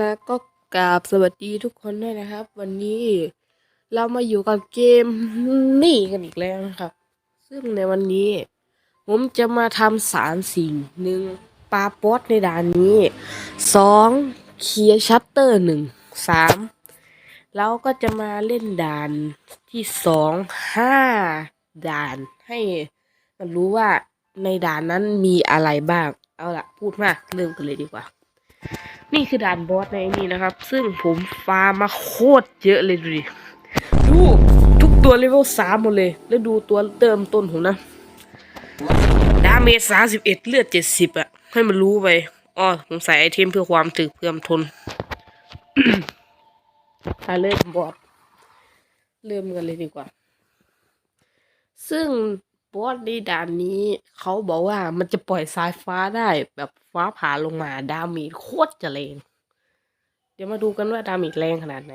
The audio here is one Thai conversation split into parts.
แล้วก็กราบสวัสดีทุกคนด้วยนะครับ วันนี้เรามาอยู่กับเกมนี่กันอีกแล้วนะครับ ซึ่งในวันนี้ ผมจะมาทำสารสิ่งหนึ่งปาป๊อตในด่านนี้สองเคลียร์ชัตเตอร์หนึ่งสามแล้วก็จะมาเล่นด่านที่สองห้าด่านให้มันรู้ว่าในด่านนั้นมีอะไรบ้าง เอาละพูดมากเริ่มกันเลยดีกว่า นี่คือด่านบอสในนี่นะครับ ซึ่งผมฟาร์มมาโคตรเยอะเลยดูดิดูทุกตัวเลเวลสามหมดเลย แล้วดูตัวเติมต้นผมนะดาเมจสามสิบเอ็ดเลือดเจ็ดสิบอะให้มันรู้ไปอ๋อผมใส่ไอเทมเพื่อความถึกเพื่อมทนถ้าเริ่มบอสเริ่มกันเลยดีกว่า ซึ่ง บอสในด่านนี้เขาบอกว่ามันจะปล่อยสายฟ้าได้แบบฟ้าผ่าลงมาดามจโคตรจะแรงเดี๋ยวมาดูกันว่าดามจแรงขนาดไหน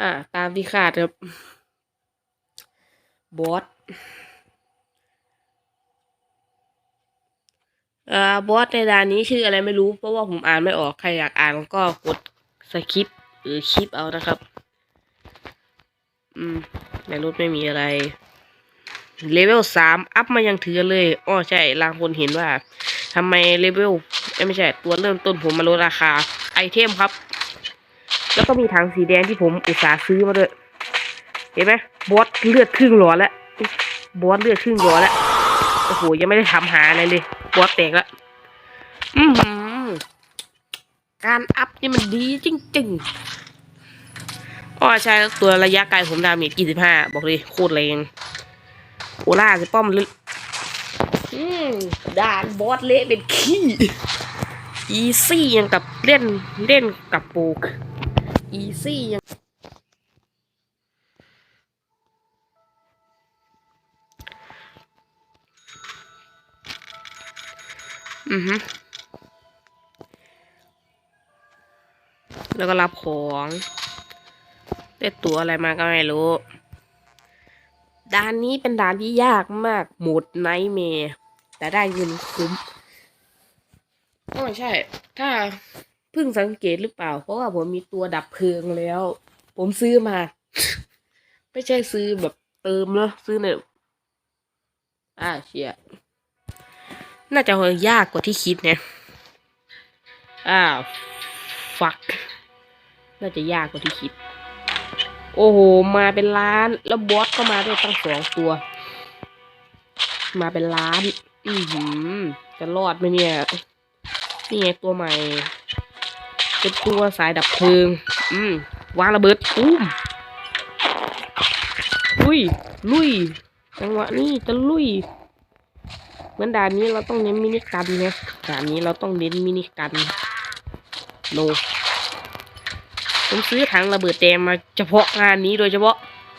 อ่า ตามที่คาดครับ บอส อ่าบอสในด่านนี้ชื่ออะไรไม่รู้ เพราะว่าผมอ่านไม่ออก ใครอยากอ่านก็กดสคริปหรือคลิปเอานะครับ อืม ในรถไม่มีอะไร เลเวลสามอัพมายังถือเลยอ้อใช่ลางคนเห็นว่าทำไมเลเวลไม่ใช่ ตัวเริ่มต้นผมมาลดราคา ไอเทมครับ แล้วก็มีถังสีแดงที่ผมอุตส่าห์ซื้อมาด้วย เห็นไหมบอสเลือดครึ่งหลอดแล้วบอสเลือดครึ่งหลอดแล้ว โอ้โห ยังไม่ได้ทำหาอะไรเลยบอสแตกแล้วอือหือการอัพนี่มันดีจริงๆอ๋อใช่แล้วตัวระยะไกลผมดาเมจ25บอกเลยโคตรแรงโอล่าจะป้อมลึกอืมด่านบอสเละเป็นขี้อีซี่ยังกับเล่นเล่นกับโปกอีซี่ยัง อือฮึแล้วก็รับของ ได้ตัวอะไรมาก็ไม่รู้ด่านนี้เป็นด่านที่ยากมากหมดไนเมย์แต่ได้เงินคุ้มอ๋อใช่ ถ้าเพิ่งสังเกตหรือเปล่า เพราะว่าผมมีตัวดับเพลิงแล้ว ผมซื้อมา ไม่ใช่ซื้อแบบเติมเนอะซื้อเนี่ยอ่าเชีย น่าจะยากกว่าที่คิดเนี่ยอ้าวฟักน่าจะยากกว่าที่คิด โอ้โห มาเป็นล้าน แล้วบอสก็มาด้วยตั้งสองตัว มาเป็นล้าน อือหือ จะรอดไหมเนี่ย นี่ไงตัวใหม่ เป็นตัวสายดับเพลิง อืมวางระเบิดอุ้มลุยลุย จังหวะนี้จะลุย เหมือนด่านนี้เราต้องเน้นมินิกันนะด่านนี้เราต้องเน้นมินิกันโนผมซื้อถังระเบิดแดงมาเฉพาะงานนี้โดยเฉพาะ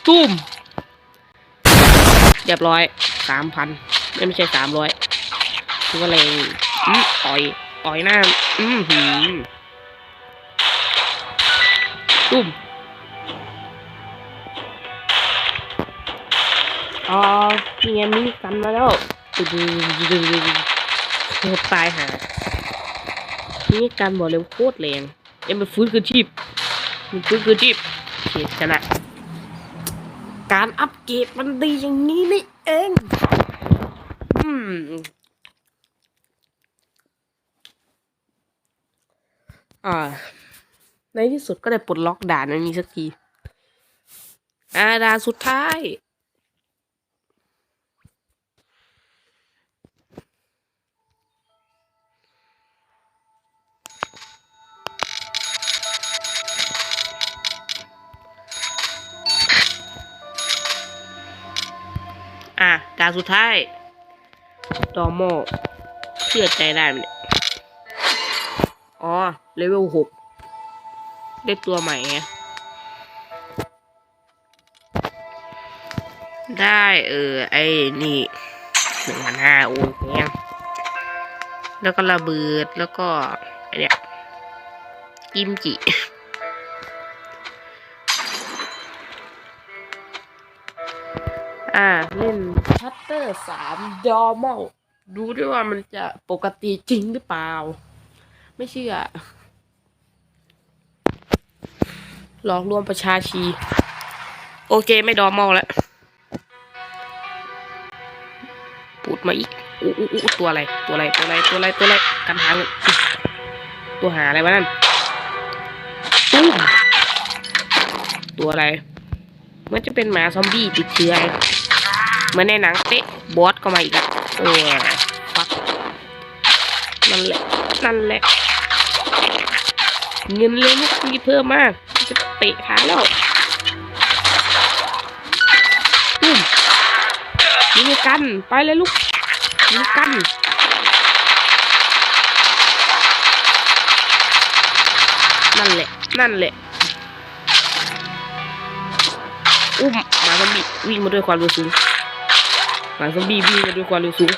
ตุ้มเรียบร้อยสามพันไม่ใช่สามร้อยคือว่าแรอืมต่อยต่อยหน้าอืมหืมตุ้มอ๋อนี่ไงมินิกันมาแล้ว ตึงตึงโคตรตายหามินิกันบอกเลยว่าโคตรแรงเอ็มไปฟื้นคืนชีพมันฟื้นคืนชีพโอเคชนะ การอัปเกรดมันดีอย่างนี้นี่เองอืมอ่า ในที่สุดก็ได้ปลดล็อกด่านอันนี้สักที อ่าด่านสุดท้าย อะด่านสุดท้ายดอโมเชื่อใจได้ไหมเนี่ยอ๋อ เลเวลหกได้ตัวใหม่ไงได้เออ ไอ้นี่หนึ่งพันห้าโอ้แพงแล้วก็ระเบิดแล้วก็ไอเนี้ยกิมจิอ่าเล่น ชัตเตอร์สามดอมอลดูด้วยว่ามันจะปกติจริงหรือเปล่า ไม่เชื่อ หลอกลวงประชาชี โอเคไม่ดอมอลแล้วปูดมาอีกอู้อู้อู้ตัวอะไร ตัวอะไร ตัวอะไร ตัวอะไร ตัวอะไร กันหางตัวหาอะไรวะนั่นตุ้ตัวอะไร มันจะเป็นหมาซอมบี้ติดเชื้อ เหมือนในหนังเป๊ะบอสก็มาอีกอะเออฟักนั่นแหละ นั่นแหละ เงินเลยลูกมีเพิ่มมาก จะเตะขาแล้วตุ้มยิงกัน ไปเลยลูกยิงกันนั่นแหละ นั่นแหละ อุ้มหมาซอมบี้วิ่งมาด้วยความร็วสูง หมาซอมบี้วิ่งมาด้วยความเร็วสูง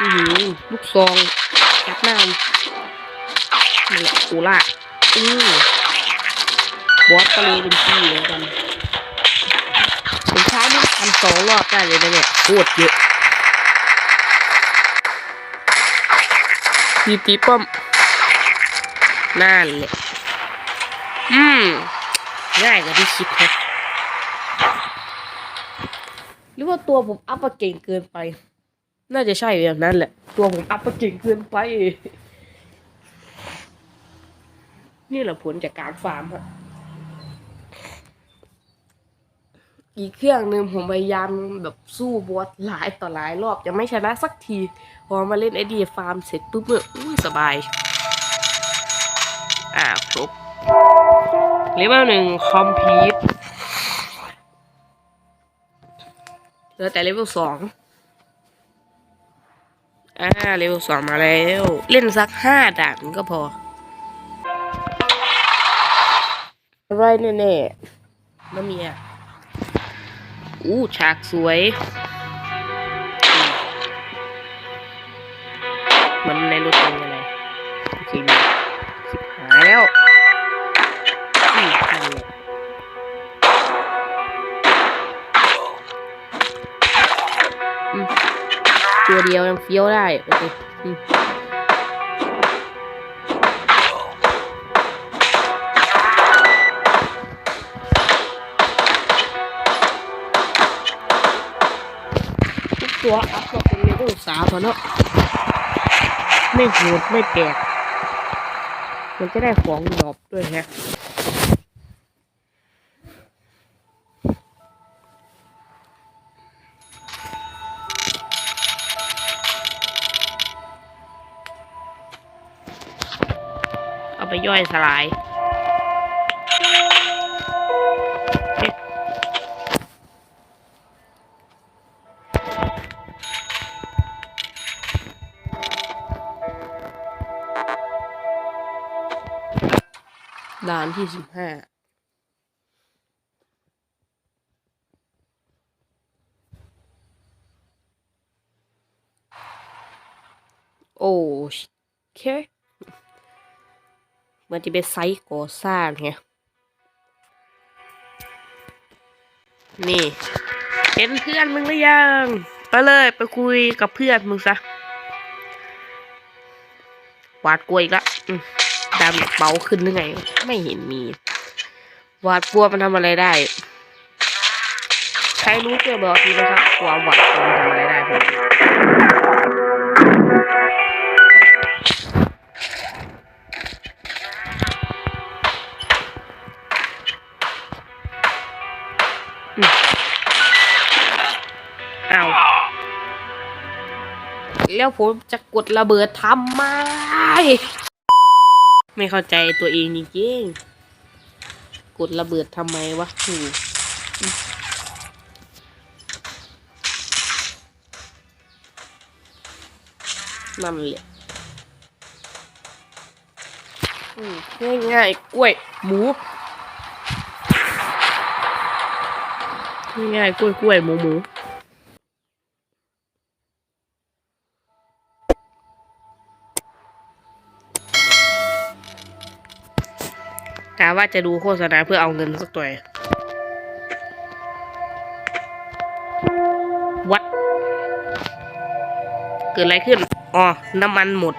อือหือลูกซองจับหน้ามันนี่นแหละกูล่าอือบอสก็เลยเป็นพี่เหมือนกันผมใช้นี่ทำสองรอบได้เลยนะเนี่ยโคตรเยอะตีตีป้อมนั่นแหละอืมง่ายกว่าที่คิดนะ หรือว่าตัวผมอัพเก่งเกินไป น่าจะใช่แบบนั้นแหละ ตัวผมอัพเก่งเกินไป นี่แหละผลจากการฟาร์มครับอีกเครื่องหนึ่งผมพยายามแบบสู้บอสหลายต่อหลายรอบยังไม่ชนะสักที พอมาเล่นไอเดียฟาร์มเสร็จปุ๊บเนี่ยอุ้ยสบาย อ่าครบเลเวลหนึ่งคอมพลีท เหลือแต่เลเวลสองอ่าเลเวลสองมาแล้ว เล่นสักห้าด่านก็พออะไรแน่ๆมะเมียอู้ฉากสวยมมันในรถเป็นยังไงโอเค เฟี้ยวได้โอเคทุกตัวอัพมาเป็นเลเวลสามแล้วเนาะไม่โหดไม่แปลกมันจะได้ของดรอปด้วยแฮะ ย่อยสลายด่านที่สิบห้า มันจะเป็นไซต์ก่อสร้างไงนี่เป็นเพื่อนมึงหรือยังไปเลยไปคุยกับเพื่อนมึงซะหวาดกลัวอีกละอืมดำเบาขึ้นหรือไง ไม่เห็นมีหวาดกลัวมันทำอะไรได้ ใครรู้เกี่ยวบอกทีนะครับความหวาดกลัวมันทำอะไรได้ผม แล้วผมจะกดระเบิดทำไม ไม่เข้าใจตัวเองจริงๆกดระเบิดทำไมวะหูนั่นแหละง่ายๆกล้วย หมูง่ายๆกล้วยกล้วยๆหมูหมู กะว่าจะดูโฆษณาเพื่อเอาเงินสักตัววัด เกิดอะไรขึ้น อ๋อ น้ำมันหมด